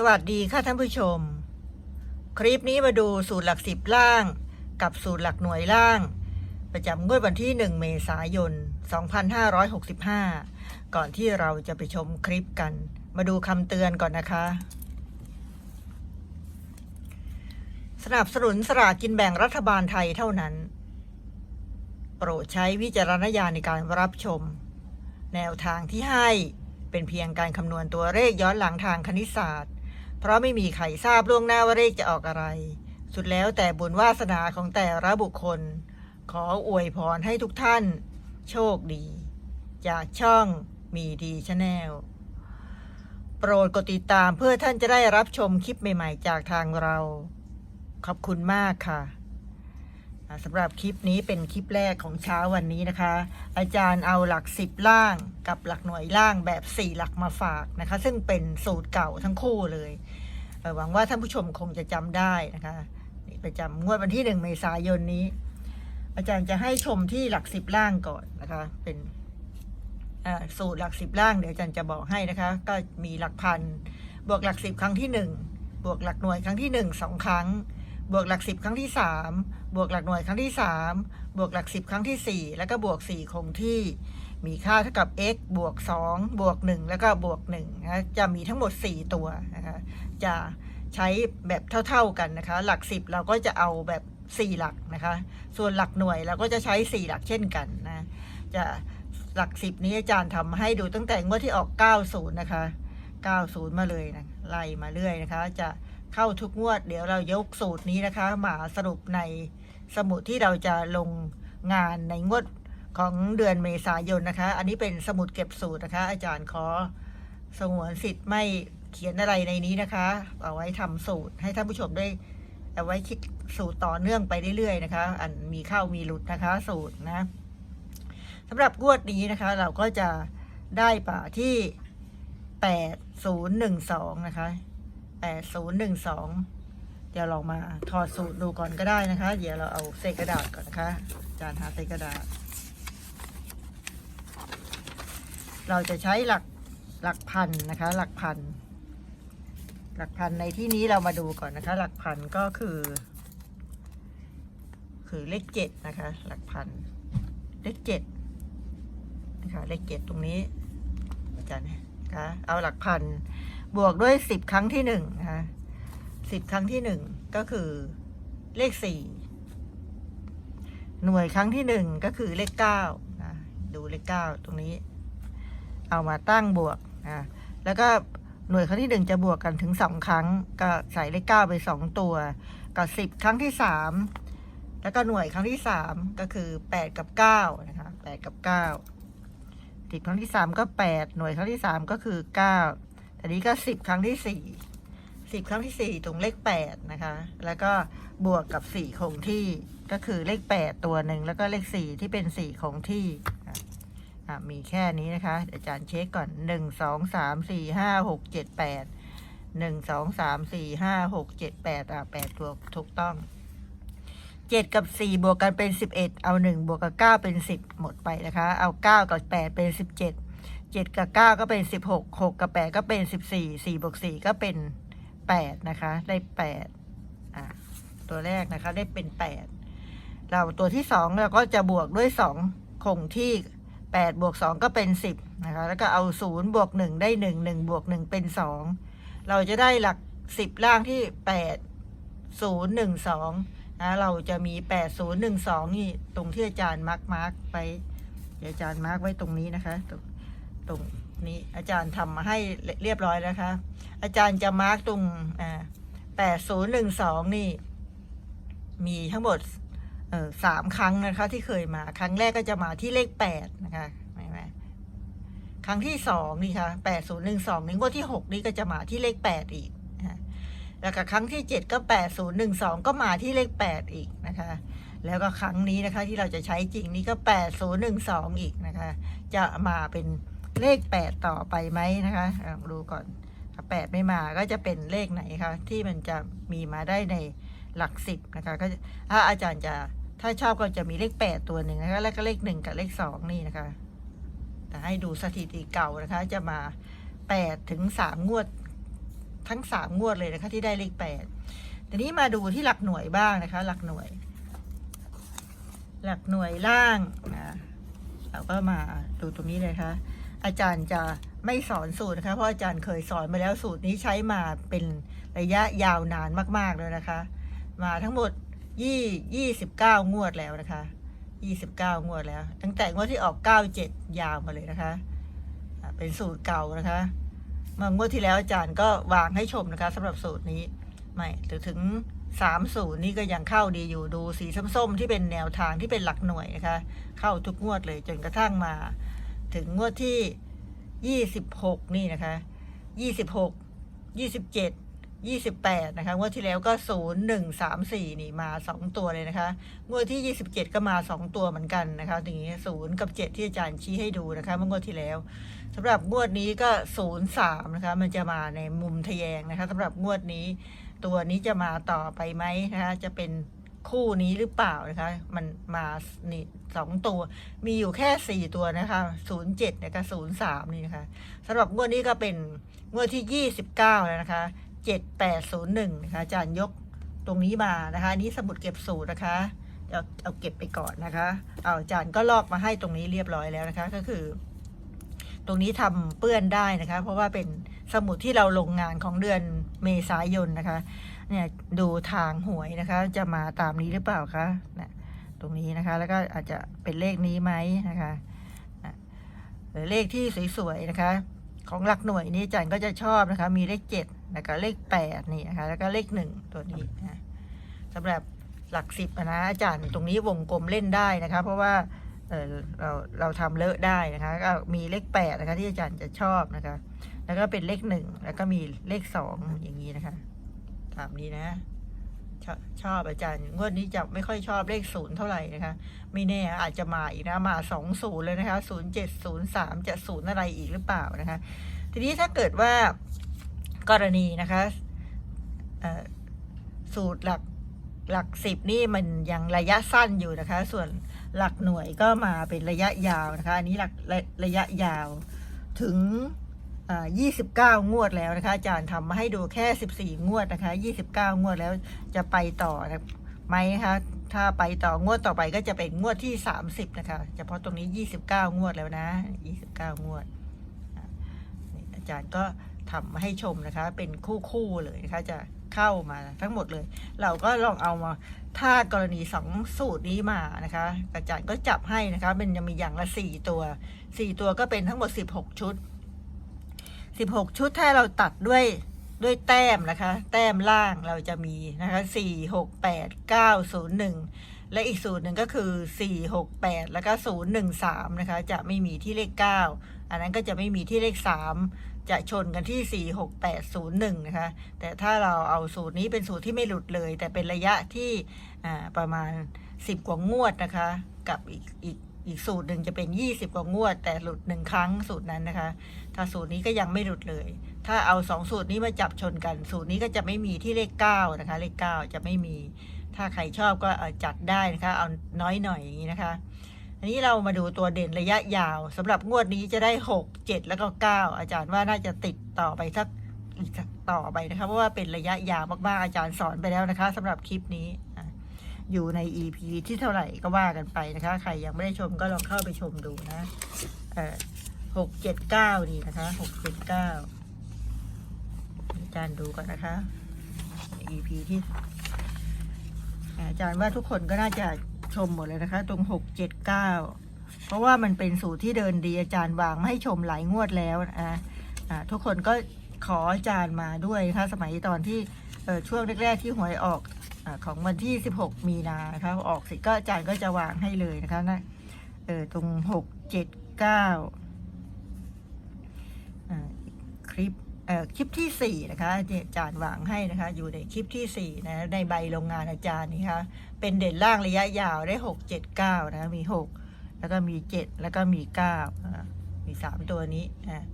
สวัสดีค่ะท่านผู้ชม คลิปนี้มาดูสูตรหลักสิบล่าง กับสูตรหลักหน่วยล่าง ประจำงวดวันที่ 1 เมษายน 2565 ก่อนที่เราจะไปชมคลิปกัน มาดูคำเตือนก่อนนะคะ สนับสนุนสลากกินแบ่งรัฐบาลไทยเท่านั้น โปรดใช้วิจารณญาณในการรับชม แนวทางที่ให้เป็นเพียงการคำนวณตัวเลขย้อนหลังทางคณิตศาสตร์ เพราะไม่มีใครทราบล่วงหน้าว่าเลขจะออกอะไร สุดแล้วแต่บุญวาสนาของแต่ละบุคคล ขออวยพรให้ทุกท่าน โชคดี จากช่องมีดีชาแนลโปรดกดติดตามเพื่อท่านจะได้รับชมคลิปใหม่ ๆ จากทางเรา ขอบคุณมากค่ะ สำหรับคลิปนี้เป็นคลิปแรกของเช้าวันนี้นะคะ อาจารย์เอาหลักสิบล่างกับหลักหน่วยล่างแบบสี่หลักมาฝากนะคะ ซึ่งเป็นสูตรเก่าทั้งคู่เลยหวังว่าท่านผู้ชมคงจะจำได้นะคะนี่ประจำงวดวันที่หนึ่งเมษายนนี้ อาจารย์จะให้ชมที่หลักสิบล่างก่อนนะคะ เป็นสูตรหลักสิบล่างเดี๋ยวอาจารย์จะบอกให้นะคะ ก็มีหลักพันบวกหลักสิบครั้งที่หนึ่งบวกหลักหน่วยครั้งที่หนึ่งสองครั้ง บวกหลักสิบครั้งที่สามบวกหลักหน่วยครั้งที่สามบวกหลักสิบครั้งที่สี่แล้วก็บวกสี่คงที่มีค่าเท่ากับ x บวกสองบวกหนึ่งแล้วก็บวกหนึ่งนะจะมีทั้งหมดสี่ตัวนะคะจะใช้แบบเท่าๆกันนะคะ หลักสิบเราก็จะเอาแบบสี่หลักนะคะ ส่วนหลักหน่วยเราก็จะใช้สี่หลักเช่นกันนะจะหลักสิบนี้อาจารย์ทำให้ดูตั้งแต่งวดที่ออก 90 นะคะ 90 มาเลยนะไล่มาเรื่อยนะคะ จะ เข้าทุกงวด เดี๋ยวเรายกสูตรนี้นะคะ มาสรุปในสมุดที่เราจะลงงานในงวดของเดือนเมษายนนะคะ อันนี้เป็นสมุดเก็บสูตรนะคะ อาจารย์ขอสงวนสิทธิ์ไม่เขียนอะไรในนี้นะคะ เอาไว้ทำสูตรให้ท่านผู้ชมได้เอาไว้คิดสูตรต่อเนื่องไปเรื่อยๆนะคะ อันมีเข้ามีหลุดนะคะ สูตรนะสำหรับงวดนี้นะคะ เราก็จะได้ป่าที่8012นะคะ 8012เดี๋ยวเรามาถอดสูตรดูก่อนก็ได้นะคะ เดี๋ยวเราเอาเศษกระดาษก่อนนะคะจารย์หาเศษกระดาษ เราจะใช้หลักหลักพันนะคะ หลักพัน หลักพันในที่นี้เรามาดูก่อนนะคะ หลักพันก็คือ คือเลขเจ็ดนะคะ หลักพัน เลขเจ็ดนะคะเลขเจ็ดตรงนี้อาจารย์นะคะเอาหลักพัน บวกด้วยสิบครั้งที่หนึ่งนะคะสิบครั้งที่หนึ่งก็คือเลขสี่หน่วยครั้งที่หนึ่งก็คือเลขเก้านะดูเลขเก้าตรงนี้ เอามาตั้งบวกนะแล้วก็หน่วยครั้งที่หนึ่งจะบวกกันถึงสองครั้ง ก็ใส่เลขเก้าไปสองตัวกับสิบครั้งที่สามแล้วก็หน่วยครั้งที่สามก็คือแปดกับเก้านะคะแปดกับเก้าสิบครั้งที่สามก็แปดหน่วยครั้งที่สามก็คือเก้า อันนี้ก็สิบครั้งที่สี่สิบครั้งที่สี่ตรงเลขแปดนะคะ แล้วก็บวกกับสี่คงที่ก็คือเลขแปดตัวหนึ่งแล้วก็เลขสี่ที่เป็นสี่คงที่มีแค่นี้นะคะ อาจารย์เช็คก่อนหนึ่งสองสามสี่ห้าหกเจ็ดแปดหนึ่งสองสามสี่ห้าหกเจ็ดแปดอะแปดตัวถูกต้องเจ็ดกับสี่บวกกันเป็นสิบเอ็ดเอาหนึ่งบวกกับเก้าเป็นสิบหมดไปนะคะ เอาเก้ากับแปดเป็นสิบเจ็ด เจ็ดกับเก้าก็เป็นสิบหกหกกับแปดก็เป็นสิบสี่สี่บวกสี่ก็เป็นแปดนะคะ ได้แปดอะตัวแรกนะคะได้เป็นแปดเราตัวที่สองเราก็จะบวกด้วยสองคงที่แปดบวกสองก็เป็นสิบนะคะแล้วก็เอาศูนย์บวกหนึ่งได้หนึ่งหนึ่งบวกหนึ่งเป็นสองเราจะได้หลักสิบล่างที่แปดศูนย์หนึ่งสองนะเราจะมีแปดศูนย์หนึ่งสองนี่ตรงที่อาจารย์มาร์กมาร์กไปอาจารย์มาร์กไว้ตรงนี้นะคะ ตรงนี้อาจารย์ทำมาให้เรียบร้อยแล้วคะ อาจารย์จะมาร์กตรงแปดศูนย์หนึ่งสองนี่ มีทั้งหมดสามครั้งนะคะ ที่เคยมา ครั้งแรกก็จะมาที่เลขแปดนะคะเห็นไหมครั้งที่สองนี่ค่ะแปดศูนย์หนึ่งสองนี่งวดที่หกนี่ก็จะมาที่เลขแปดอีกแล้วก็ครั้งที่เจ็ดก็แปดศูนย์หนึ่งสองก็มาที่เลขแปดอีกนะคะแล้วก็ครั้งนี้นะคะที่เราจะใช้จริงนี่ก็แปดศูนย์หนึ่งสองอีกนะคะ จะมาเป็น เลขแปดต่อไปไหมนะคะลองดูก่อนถ้าแปดไม่มาก็จะเป็นเลขไหนคะที่มันจะมีมาได้ในหลักสิบนะคะก็ถ้าอาจารย์จะถ้าชอบก็จะมีเลขแปดตัวหนึ่งนะคะแล้วก็เลขหนึ่งกับเลขสองนี่นะคะ แต่ให้ดูสถิติเก่านะคะ จะมาแปดถึงสามงวด ทั้งสามงวดเลยนะคะที่ได้เลขแปดทีนี้มาดูที่หลักหน่วยบ้างนะคะ หลักหน่วย หลักหน่วยล่างนะเราก็มาดูตรงนี้เลยค่ะ อาจารย์จะไม่สอนสูตรนะคะ เพราะอาจารย์เคยสอนมาแล้วสูตรนี้ใช้มาเป็นระยะยาวนานมาก ๆ เลยนะคะ มาทั้งหมดยี่ยี่สิบเก้างวดแล้วนะคะยี่สิบเก้างวดแล้ว ตั้งแต่งวดที่ออกเก้าเจ็ดยาวมาเลยนะคะ เป็นสูตรเก่านะคะเมื่องวดที่แล้วอาจารย์ก็วางให้ชมนะคะสำหรับสูตรนี้ไม่ถึงสามสูตรนี้ก็ยังเข้าดีอยู่ดูสีส้มๆที่เป็นแนวทางที่เป็นหลักหน่วยนะคะ เข้าทุกงวดเลยจนกระทั่งมา ถึงงวดที่ยี่สิบหกนี่นะคะยี่สิบหกยี่สิบเจ็ดยี่สิบแปดนะคะ งวดที่แล้วก็ศูนย์หนึ่งสามสี่นี่มาสองตัวเลยนะคะ งวดที่ยี่สิบเจ็ดก็มาสองตัวเหมือนกันนะคะทีนี้ศูนย์กับเจ็ดที่อาจารย์ชี้ให้ดูนะคะเมื่องวดที่แล้วสำหรับงวดนี้ก็ศูนย์สามนะคะ มันจะมาในมุมทะแยงนะคะสำหรับงวดนี้ ตัวนี้จะมาต่อไปไหมนะคะ จะเป็น คู่นี้หรือเปล่านะคะ มันมานี่สองตัว มีอยู่แค่สี่ตัวนะคะศูนย์เจ็ดนะคะศูนย์สามนี่นะคะสำหรับงวดนี้ก็เป็นงวดที่ยี่สิบเก้าแล้วนะคะเจ็ดแปดศูนย์หนึ่งนะคะอาจารย์ยกตรงนี้มานะคะนี้สมุดเก็บสูตรนะคะเอาเอาเก็บไปก่อนนะคะ เอาอาจารย์ก็ลอกมาให้ตรงนี้เรียบร้อยแล้วนะคะ ก็คือ ตรงนี้ทำเปื้อนได้นะคะ เพราะว่าเป็นสมุดที่เราลงงานของเดือนเมษายนนะคะ เนี่ยดูทางหวยนะคะ จะมาตามนี้หรือเปล่าคะนะตรงนี้นะคะ แล้วก็อาจจะเป็นเลขนี้ไหมนะคะนะหรือเลขที่สวยๆนะคะ ของหลักหน่วยนี่อาจารย์ก็จะชอบนะคะ มีเลขเจ็ดแล้วก็เลขแปดนี่นะคะ แล้วก็เลขหนึ่งตัวนี้นะสำหรับหลักสิบนะอาจารย์ตรงนี้วงกลมเล่นได้นะคะ เพราะว่าเออเราเราทำเลอะได้นะคะก็มีเลขแปดนะคะที่อาจารย์จะชอบนะคะ แล้วก็เป็นเลขหนึ่งแล้วก็มีเลขสองอย่างนี้นะคะ ตามนี้นะชอชอบอาจารย์งวดนี้จะไม่ค่อยชอบเลขศูนย์เท่าไหร่นะคะ ไม่แน่อาจจะมาอีกนะ มาสองศูนย์เลยนะคะศูนย์เจ็ดศูนย์สามจะศูนย์อะไรอีกหรือเปล่านะคะ ทีนี้ถ้าเกิดว่ากรณีนะคะสูตรหลักหลักสิบนี่มันยังระยะสั้นอยู่นะคะ ส่วนหลักหน่วยก็มาเป็นระยะยาวนะคะ อันนี้หลักระระยะยาวถึง ยี่สิบเก้างวดแล้วนะคะอาจารย์ทำมาให้ดูแค่สิบสี่งวดนะคะยี่สิบเก้างวดแล้วจะไปต่อนะไหมคะถ้าไปต่องวดต่อไปก็จะเป็นงวดที่สามสิบนะคะเฉพาะตรงนี้ยี่สิบเก้างวดแล้วนะยี่สิบเก้างวดอาจารย์ก็ทำมาให้ชมนะคะ เป็นคู่คู่ๆเลยนะคะจะเข้ามาทั้งหมดเลย เราก็ลองเอามาถ้ากรณีสองสูตรนี้มานะคะ อาจารย์ก็จับให้นะคะเป็นจะมีอย่างละสี่ตัวสี่ตัวก็เป็นทั้งหมดสิบหกชุด สิบหกชุดถ้าเราตัดด้วยด้วยแต้มนะคะ แต้มล่างเราจะมีนะคะสี่หกแปดเก้าศูนย์หนึ่งและอีกสูตรหนึ่งก็คือสี่หกแปดแล้วก็ศูนย์หนึ่งสามนะคะ จะไม่มีที่เลขเก้าอันนั้นก็จะไม่มีที่เลขสามจะชนกันที่สี่หกแปดศูนย์หนึ่งนะคะ แต่ถ้าเราเอาสูตรนี้เป็นสูตรที่ไม่หลุดเลย แต่เป็นระยะที่ประมาณสิบกว่างวดนะคะ กับอีกอีก อีกสูตรหนึ่งจะเป็นยี่สิบกว่างวด แต่หลุดหนึ่งครั้งสูตรนั้นนะคะ ถ้าสูตรนี้ก็ยังไม่หลุดเลย ถ้าเอาสองสูตรนี้มาจับชนกัน สูตรนี้ก็จะไม่มีที่เลขเก้านะคะ เลขเก้าจะไม่มี ถ้าใครชอบก็จัดได้นะคะ เอาน้อยหน่อยอย่างนี้นะคะ อันนี้เรามาดูตัวเด่นระยะยาวสำหรับงวดนี้จะได้หกเจ็ดแล้วก็เก้าอาจารย์ว่าน่าจะติดต่อไปสักอีกสักต่อไปนะคะเพราะว่าเป็นระยะยาวมากๆอาจารย์สอนไปแล้วนะคะสำหรับคลิปนี้ อยู่ใน EP ที่เท่าไหร่ก็ว่ากันไปนะคะ ใครยังไม่ได้ชมก็ลองเข้าไปชมดูนะเออหกเจ็ดเก้านี่นะคะหกเจ็ดเก้าอาจารย์ดูก่อนนะคะ EP ที่อาจารย์ว่าทุกคนก็น่าจะชมหมดเลยนะคะ ตรงหกเจ็ดเก้าเพราะว่ามันเป็นสูตรที่เดินดีอาจารย์วางมาให้ชมหลายงวดแล้วนะอ่าทุกคนก็ขออาจารย์มาด้วยนะคะสมัยตอนที่ช่วงแรกๆที่หวยออก ของวันที่ 16 มีนานะคะออกเสร็จก็อาจารย์ก็จะวางให้เลยนะคะนะเออตรงหกเจ็ดเก้าคลิปเอ่อคลิปที่สี่นะคะที่อาจารย์วางให้นะคะ อยู่ในคลิปที่สี่นะในใบโรงงานอาจารย์นี่คะ เป็นเด่นล่างระยะยาวได้หกเจ็ดเก้านะมีหกแล้วก็มีเจ็ดแล้วก็มีเก้ามีสามตัวนี้อ่า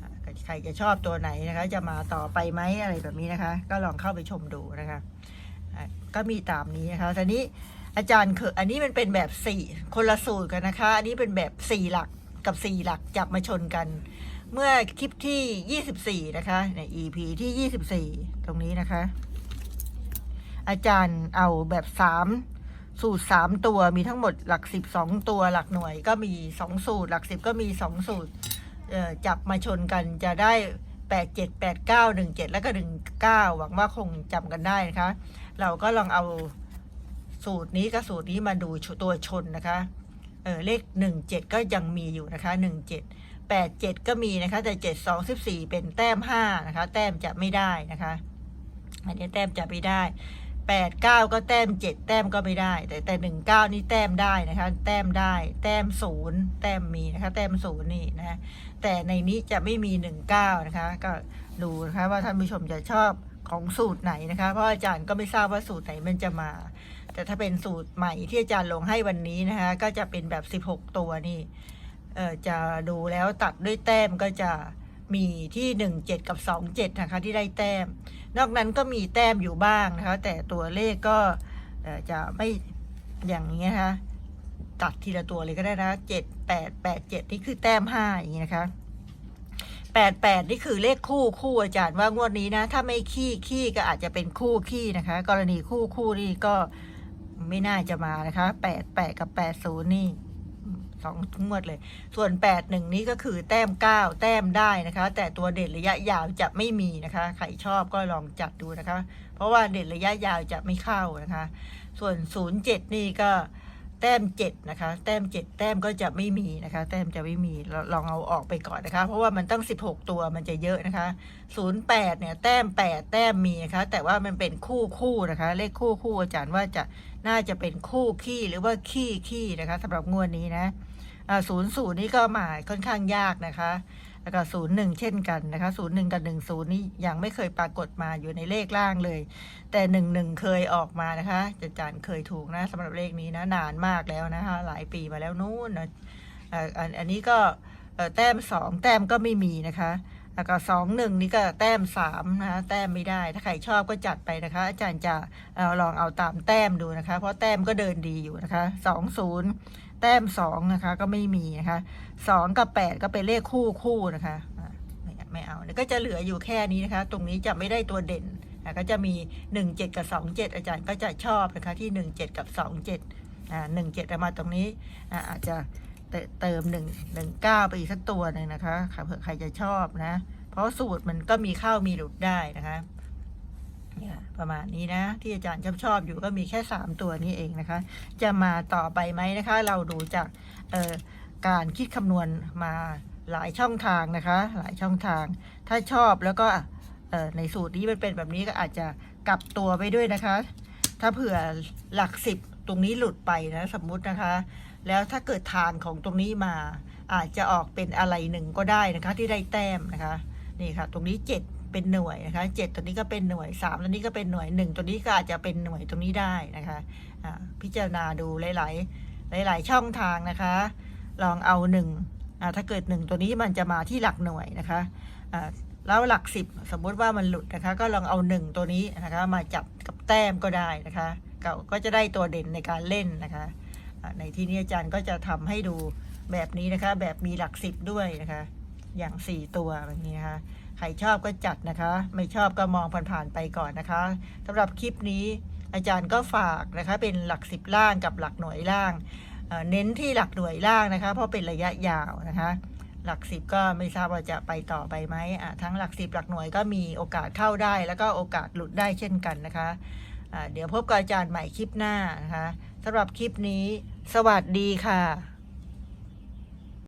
อ่าใครจะชอบตัวไหนนะคะ จะมาต่อไปไหมอะไรแบบนี้นะคะ ก็ลองเข้าไปชมดูนะคะ ก็มีตามนี้นะคะทีนี้อาจารย์คืออันนี้มันเป็นแบบสี่คนละสูตรกันนะคะ อันนี้เป็นแบบสี่หลักกับสี่หลักจับมาชนกัน เมื่อคลิปที่24นะคะใน EP ที่24ตรงนี้นะคะ อาจารย์เอาแบบ3สูตร3ตัวมีทั้งหมดหลัก10 2ตัวหลักหน่วยก็มี2สูตร หลัก10ก็มี2สูตรจับมาชนกันจะได้8 7 8 9 1 7แล้วก็19หวังว่าคงจำกันได้นะคะ เราก็ลองเอาสูตรนี้กับสูตรนี้มาดูตัวชนนะคะ เออเลข 17 ก็ยังมีอยู่นะคะ 17 87 ก็มีนะคะ แต่ 7 2 14 เป็นแต้ม 5 นะคะ แต้มจะไม่ได้นะคะ อันนี้แต้มจะไม่ได้ 8 9 ก็แต้ม 7 แต้มก็ไม่ได้ แต่แต่ 19 นี่แต้มได้นะคะ แต้มได้ แต้ม 0 แต้มมีนะคะ แต้ม 0 นี่นะ แต่ในนี้จะไม่มี 19 นะคะ ก็ดูนะคะว่าท่านผู้ชมจะชอบ ของสูตรไหนนะคะ เพราะอาจารย์ก็ไม่ทราบว่าสูตรไหนมันจะมา แต่ถ้าเป็นสูตรใหม่ที่อาจารย์ลงให้วันนี้นะคะ ก็จะเป็นแบบ 16 ตัวนี่เออจะดูแล้วตัดด้วยแต้มก็จะมีที่ 17 กับ 27 นะคะ ที่ได้แต้ม นอกนั้นก็มีแต้มอยู่บ้างนะคะ แต่ตัวเลขก็จะไม่อย่างนี้นะคะ ตัดทีละตัวเลยก็ได้นะ 7 8 8 7 นี่คือแต้ม 5 อย่างนี้นะคะ 8 8นี่คือเลขคู่คู่อาจารย์ว่างวดนี้นะ ถ้าไม่ขี้ขี้ก็อาจจะเป็นคู่ขี้นะคะ กรณีคู่คู่นี่ก็ไม่น่าจะมานะคะ8 8กับ80นี่สองงวดเลย ส่วน8 1นี้ก็คือแต้ม9แต้มได้นะคะ แต่ตัวเด่นระยะยาวจะไม่มีนะคะ ใครชอบก็ลองจัดดูนะคะ เพราะว่าเด่นระยะยาวจะไม่เข้านะคะ ส่วน07นี่ก็ แต้ม7นะคะ แต้ม7แต้มก็จะไม่มีนะคะ แต้มจะไม่มีเราลองเอาออกไปก่อนนะคะ เพราะว่ามันต้อง16ตัวมันจะเยอะนะคะ08เนี่ยแต้ม8แต้มมีนะคะ แต่ว่ามันเป็นคู่คู่นะคะ เลขคู่คู่อาจารย์ว่าจะน่าจะเป็นคู่ขี้หรือว่าขี้ขี้นะคะสำหรับงวดนี้นะศูนย์ศูนย์นี่ก็มาค่อนข้างยากนะคะ แล้วก็ศูนย์หนึ่งเช่นกันนะคะศูนย์หนึ่งกับหนึ่งศูนย์นี่ยังไม่เคยปรากฏมาอยู่ในเลขล่างเลย แต่หนึ่งหนึ่งเคยออกมานะคะจะจานเคยถูกนะสำหรับเลขนี้นะนานมากแล้วนะคะ หลายปีมาแล้วนู้นนะเอ่ออันอันนี้ก็แต้มสองแต้มก็ไม่มีนะคะแล้วก็สองหนึ่งนี่ก็แต้มสามนะคะแต้มไม่ได้ถ้าใครชอบก็จัดไปนะคะ อาจารย์จะลองเอาตามแต้มดูนะคะ เพราะแต้มก็เดินดีอยู่นะคะสองศูนย์ แต้มสองนะคะ ก็ไม่มีนะคะสองกับแปดก็เป็นเลขคู่คู่นะคะไม่ไม่เอาก็จะเหลืออยู่แค่นี้นะคะ ตรงนี้จะไม่ได้ตัวเด่นอะก็จะมีหนึ่งเจ็ดกับสองเจ็ดอาจารย์ก็จะชอบนะคะที่หนึ่งเจ็ดกับสองเจ็ดอ่าหนึ่งเจ็ดมาตรงนี้อ่าอาจจะเติมหนึ่งหนึ่งเก้าไปอีกสักตัวหนึ่งนะคะเผื่อใครจะชอบนะ เพราะสูตรมันก็มีเข้ามีหลุดได้นะคะ ประมาณนี้นะ ที่อาจารย์ชอบชอบอยู่ก็มีแค่สามตัวนี้เองนะคะ จะมาต่อไปไหมนะคะ เราดูจากการคิดคำนวณมาหลายช่องทางนะคะ หลายช่องทาง ถ้าชอบแล้วก็ในสูตรนี้มันเป็นแบบนี้ก็อาจจะกลับตัวไปด้วยนะคะ ถ้าเผื่อหลักสิบตรงนี้หลุดไปนะสมมุตินะคะ แล้วถ้าเกิดทานของตรงนี้มาอาจจะออกเป็นอะไรหนึ่งก็ได้นะคะ ที่ได้แต้มนะคะ นี่ค่ะ ตรงนี้เจ็ด เป็นหน่วยนะคะเจ็ดตัวนี้ก็เป็นหน่วยสามตัวนี้ก็เป็นหน่วยหนึ่งตัวนี้ก็อาจจะเป็นหน่วยตรงนี้ได้นะคะพิจารณาดูหลาย ๆ หลาย ๆ ช่องทางนะคะ ลองเอาหนึ่งถ้าเกิดหนึ่งตัวนี้มันจะมาที่หลักหน่วยนะคะแล้วหลักสิบสมมุติว่ามันหลุดนะคะ ก็ลองเอาหนึ่งตัวนี้นะคะ มาจับกับแต้มก็ได้นะคะก็จะได้ตัวเด่นในการเล่นนะคะในที่นี้อาจารย์ก็จะทำให้ดูแบบนี้นะคะ แบบมีหลักสิบด้วยนะคะ อย่างสี่ตัวแบบนี้นะคะใครชอบก็จัดนะคะ ไม่ชอบก็มองผ่านๆไปก่อนนะคะสำหรับคลิปนี้อาจารย์ก็ฝากนะคะเป็นหลักสิบล่างกับหลักหน่วยล่างเเน้นที่หลักหน่วยล่างนะคะ เพราะเป็นระยะยาวนะคะ หลักสิบก็ไม่ทราบว่าจะไปต่อไปไหมทั้งหลักสิบหลักหน่วยก็มีโอกาสเข้าได้ แล้วก็โอกาสหลุดได้เช่นกันนะคะะเดี๋ยวพบกับอาจารย์ใหม่คลิปหน้านะคะสำหรับคลิปนี้ สวัสดีค่ะ